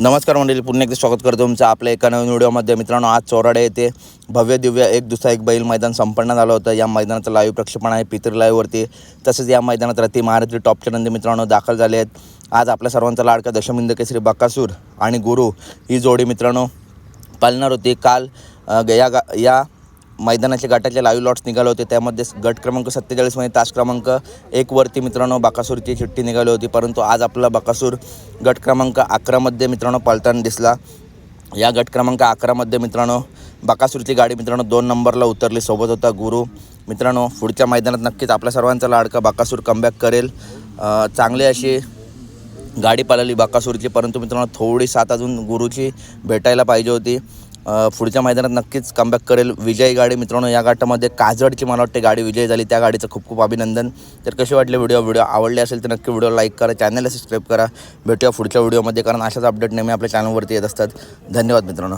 नमस्कार मंडळी पुन्हा एकदा स्वागत करतो तुमचं आपल्या एका नवीन व्हिडिओमध्ये मित्रांनो आज चोराडे येथे भव्य दिव्य एक दुसरा एक बैल मैदान संपन्न झालं होतं. या मैदानाचं लाईव्ह प्रक्षेपण आहे पितरी लाईव्हवरती तसेच या मैदानात रती महारात्री टॉपचे नंदी मित्रांनो दाखल झाले आहेत. आज आपल्या सर्वांचा लाडका दशमिंद केसरी बकासूर आणि गुरु ही जोडी मित्रांनो पालणार होती. काल या गा या मैदानाच्या गटाचे लाईव्ह लॉट्स निघाले होते. त्यामध्ये गट क्रमांक सत्तेचाळीसमध्ये तास क्रमांक एकवरती मित्रांनो बाकासूरची चिठ्ठी निघाली होती. परंतु आज आपला बाकासूर गट क्रमांक अकरामध्ये मित्रांनो पलताना दिसला. या गट क्रमांक अकरामध्ये मित्रांनो बाकासूरची गाडी मित्रांनो दोन नंबरला उतरली. सोबत होता गुरु. मित्रांनो पुढच्या मैदानात नक्कीच आपल्या सर्वांचा लाडका बाकासूर कमबॅक करेल. चांगली अशी गाडी पळाली बाकासूरची. परंतु मित्रांनो थोडी साथ अजून गुरुची भेटायला पाहिजे होती. पुढच्या मैदानात नक्कीच कमबॅक करेल. विजयी गाडी मित्रांनो या गाठामध्ये काजडची मला वाटते गाडी विजय झाली. त्या गाडीचं खूप खूप अभिनंदन. तर कसे वाटले व्हिडिओ व्हिडिओ आवडले असेल तर नक्की व्हिडिओ लाईक करा. चॅनलला सबस्क्राईब करा. भेटूया पुढच्या व्हिडिओमध्ये कारण अशाच अपडेट नेहमी आपल्या चॅनलवरती येत असतात. धन्यवाद मित्रांनो.